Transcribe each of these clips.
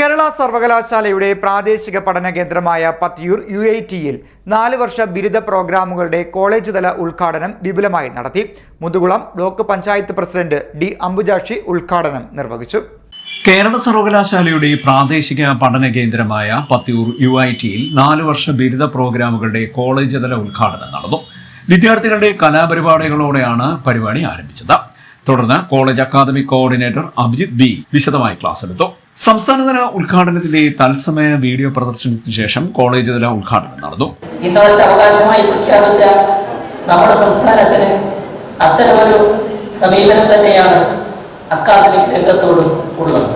കേരള സർവകലാശാലയുടെ പ്രാദേശിക പഠന കേന്ദ്രമായ പത്തിയൂർ യു ഐ ടിയിൽ നാല് വർഷ ബിരുദ പ്രോഗ്രാമുകളുടെ കോളേജ് തല ഉദ്ഘാടനം വിപുലമായി നടത്തി. Muthukulam block panchayat president D Ambujakshi ഉദ്ഘാടനം നിർവഹിച്ചു. കേരള സർവകലാശാലയുടെ പ്രാദേശിക പഠന കേന്ദ്രമായ പത്തിയൂർ യു ഐ ടിയിൽ നാല് വർഷ ബിരുദ പ്രോഗ്രാമുകളുടെ കോളേജ് തല ഉദ്ഘാടനം നടന്നു. വിദ്യാർത്ഥികളുടെ കലാപരിപാടികളോടെയാണ് പരിപാടി ആരംഭിച്ചത്. തുടർന്ന് college academic coordinator Abhijith B വിശദമായി ക്ലാസ് എടുത്തു. സംസ്ഥാനതല ഉദ്ഘാടനത്തിന്റെ തത്സമയ വീഡിയോ പ്രദർശനത്തിന് ശേഷം കോളേജ് തല ഉദ്ഘാടനം നടന്നു. ഇന്നത്തെ അവകാശമായി പ്രഖ്യാപിച്ച നമ്മുടെ സംസ്ഥാനത്തിന് അത്തരമൊരു സമീപനം തന്നെയാണ് അക്കാദമിക് രംഗത്തോടും ഉള്ളത്.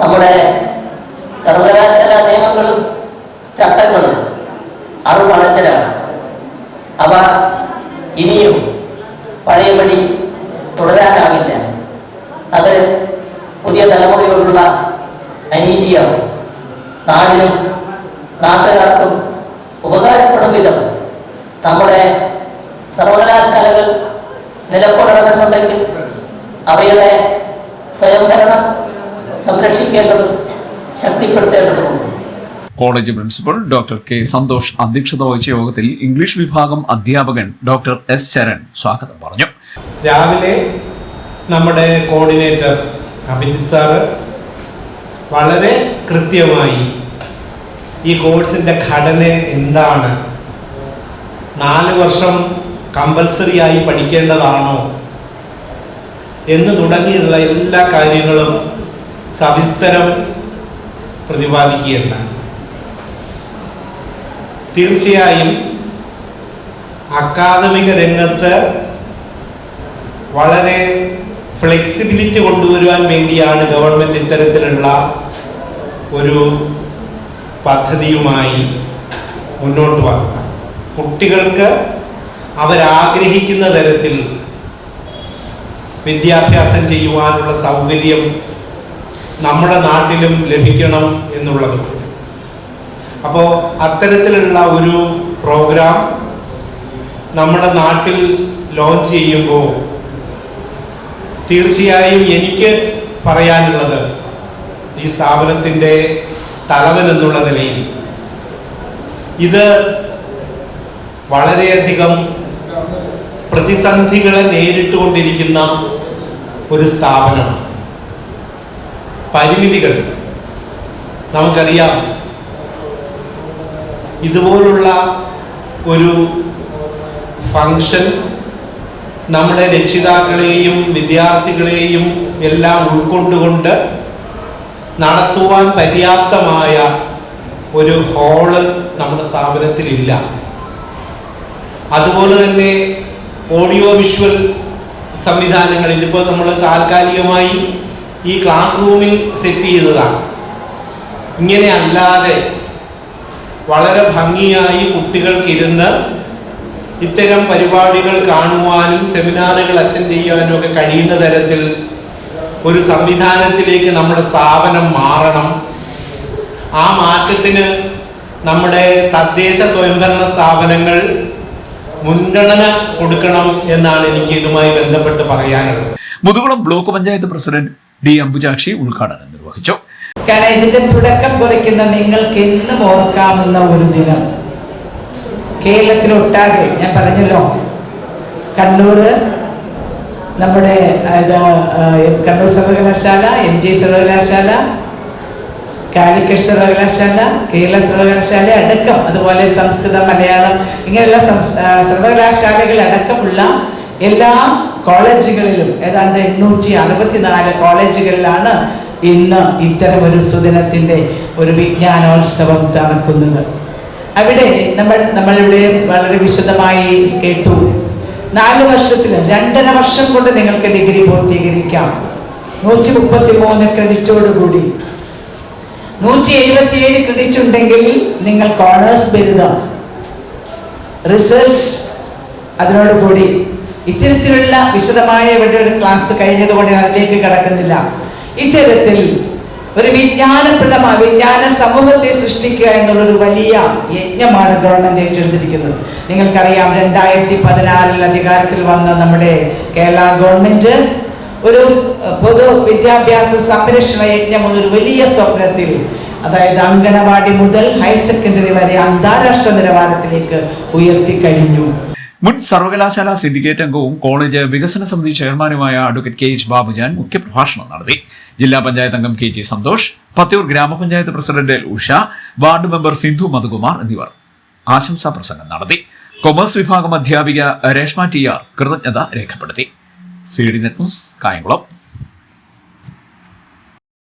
നമ്മുടെ സർവകലാശാല നിയമങ്ങളും ചട്ടങ്ങളും അറിവളഞ്ഞരാണ് നാടിനും നാട്ടുകാർക്കും ഉപകാരപ്പെടും വിധം. നമ്മുടെ സർവകലാശാലകൾ നിലകൊള്ളണമെന്നുണ്ടെങ്കിൽ അവയുടെ സ്വയംഭരണം സംരക്ഷിക്കേണ്ടതും ശക്തിപ്പെടുത്തേണ്ടതുമുണ്ട്. College principal doctor K Santhosh അധ്യക്ഷത വഹിച്ച യോഗത്തിൽ ഇംഗ്ലീഷ് വിഭാഗം അധ്യാപകൻ ഡോക്ടർ എസ് ചരൺ സ്വാഗതം പറഞ്ഞു. രാവിലെ നമ്മുടെ കോർഡിനേറ്റർ അഭിജിത് സാറ് വളരെ കൃത്യമായി ഈ കോഴ്സിന്റെ ഘടന എന്താണ്? നാല് വർഷം കമ്പൽസറി ആയി പഠിക്കേണ്ടതാണോ? എന്ന് തുടങ്ങിയുള്ള എല്ലാ കാര്യങ്ങളും സവിസ്തരം പ്രതിപാദിക്കുകയുണ്ടായി തീർച്ചയായും അക്കാദമിക രംഗത്ത് വളരെ ഫ്ലെക്സിബിലിറ്റി കൊണ്ടുവരുവാൻ വേണ്ടിയാണ് ഗവൺമെന്റ് ഇത്തരത്തിലുള്ള ഒരു പദ്ധതിയുമായി മുന്നോട്ട് വന്നത്. കുട്ടികൾക്ക് അവരാഗ്രഹിക്കുന്ന തരത്തിൽ വിദ്യാഭ്യാസം ചെയ്യുവാനുള്ള സൗകര്യം നമ്മുടെ നാട്ടിലും ലഭിക്കണം എന്നുള്ളത്. അപ്പോൾ അത്തരത്തിലുള്ള ഒരു പ്രോഗ്രാം നമ്മുടെ നാട്ടിൽ ലോഞ്ച് ചെയ്യുമ്പോൾ തീർച്ചയായും എനിക്ക് പറയാനുള്ളത് ഈ സ്ഥാപനത്തിന്റെ തലവൻ എന്നുള്ള നിലയിൽ. ഇത് വളരെയധികം പ്രതിസന്ധികളെ നേരിട്ടുകൊണ്ടിരിക്കുന്ന ഒരു സ്ഥാപനമാണ്. പരിമിതികൾ. നമുക്കറിയാം ഇതുപോലുള്ള ഒരു ഫങ്ഷൻ നമ്മുടെ രക്ഷിതാക്കളെയും വിദ്യാർത്ഥികളെയും എല്ലാം ഉൾക്കൊണ്ടുകൊണ്ട് നടത്തുവാൻ പര്യാപ്തമായ ഒരു ഹോൾ നമ്മുടെ സ്ഥാപനത്തിലില്ല. അതുപോലെ തന്നെ ഓഡിയോ വിഷ്വൽ സംവിധാനങ്ങൾ ഇതിപ്പോൾ നമ്മൾ താൽക്കാലികമായി ഈ ക്ലാസ് റൂമിൽ സെറ്റ് ചെയ്തതാണ്. ഇങ്ങനെ അല്ലാതെ വളരെ ഭംഗിയായി കുട്ടികൾക്ക് ഇരുന്ന് ഇത്തരം പരിപാടികൾ കാണുവാനും സെമിനാറുകൾ അറ്റൻഡ് ചെയ്യാനും ഒക്കെ കഴിയുന്ന തരത്തിൽ ഒരു സംവിധാനത്തിലേക്ക് നമ്മുടെ സ്ഥാപനം മാറണം. ആ മാറ്റത്തിന് നമ്മുടെ തദ്ദേശ സ്വയംഭരണ സ്ഥാപനങ്ങൾ മുൻഗണന കൊടുക്കണം എന്നാണ് എനിക്ക് ഇതുമായി ബന്ധപ്പെട്ട് പറയാനുള്ളത്. Muthukulam block panchayat president D Ambujakshi ഉദ്ഘാടനം നിർവഹിച്ചു. കാരണം ഇതിന്റെ തുടക്കം കുറിക്കുന്ന നിങ്ങൾക്ക് എന്നും ഓർക്കാവുന്ന ഒരു ദിനം. കേരളത്തിലൊട്ടാകെ ഞാൻ പറഞ്ഞല്ലോ കണ്ണൂർ നമ്മുടെ കണ്ണൂർ സർവകലാശാല എം ജി സർവകലാശാല കാലിക്കറ്റ് സർവകലാശാല കേരള സർവകലാശാല അടക്കം അതുപോലെ സംസ്കൃതം മലയാളം ഇങ്ങനെയുള്ള സർവകലാശാലകൾ അടക്കമുള്ള എല്ലാ കോളേജുകളിലും ഏതാണ്ട് എണ്ണൂറ്റി അറുപത്തിനാല് കോളേജുകളിലാണ് ഇന്ന് ഇത്തരം ഒരു സുദിനത്തിന്റെ ഒരു വിജ്ഞാനോത്സവം നടക്കുന്നത്. അവിടെ നമ്മൾ നമ്മളിവിടെ വളരെ വിശദമായി കേട്ടു. നാല് വർഷത്തിൽ രണ്ടര വർഷം കൊണ്ട് നിങ്ങൾക്ക് ഡിഗ്രി പൂർത്തീകരിക്കാം. നൂറ്റി മുപ്പത്തി മൂന്ന് ക്രെഡിറ്റോടുകൂടി. നൂറ്റി എഴുപത്തിയേഴ് ക്രെഡിറ്റ് ഉണ്ടെങ്കിൽ നിങ്ങൾ കോണേഴ്സ് ബിരുദം. റിസർച്ച് അതിനോടുകൂടി. ഇത്തരത്തിലുള്ള വിശദമായ ഇവിടെ ഒരു ക്ലാസ് കഴിഞ്ഞതുകൊണ്ട് അതിലേക്ക് കടക്കുന്നില്ല. ഇത്തരത്തിൽ ഒരു വിജ്ഞാനപ്രദമായ വിജ്ഞാന സമൂഹത്തെ സൃഷ്ടിക്കുക എന്നുള്ളൊരു വലിയ യജ്ഞമാണ് ഗവൺമെന്റ് ഏറ്റെടുത്തിരിക്കുന്നത്. നിങ്ങൾക്കറിയാം രണ്ടായിരത്തി പതിനാറിൽ അധികാരത്തിൽ വന്ന നമ്മുടെ കേരള ഗവൺമെന്റ് ഒരു പൊതു വിദ്യാഭ്യാസ സംരക്ഷണ യജ്ഞം ഒരു വലിയ സ്വപ്നത്തിൽ അതായത് അങ്കണവാടി മുതൽ ഹയർ സെക്കൻഡറി വരെ അന്താരാഷ്ട്ര നിലവാരത്തിലേക്ക് ഉയർത്തി കഴിഞ്ഞു. മുൻ സർവകലാശാല സിൻഡിക്കേറ്റ് അംഗവും കോളേജ് വികസന സമിതി ചെയർമാനുമായ അഡ്വക്കേറ്റ് കെ എച്ച് ബാബുജാൻ മുഖ്യപ്രഭാഷണം നടത്തി. ജില്ലാ പഞ്ചായത്ത് അംഗം കെ ജി സന്തോഷ് പത്തിയൂർ ഗ്രാമപഞ്ചായത്ത് president Usha ward member Sindhu Madhukumar എന്നിവർ ആശംസാ പ്രസംഗം നടത്തി. കൊമേഴ്സ് വിഭാഗം അധ്യാപിക രേഷ്മ ടി ആർ കൃതജ്ഞത രേഖപ്പെടുത്തി. C D net news Kayamkulam.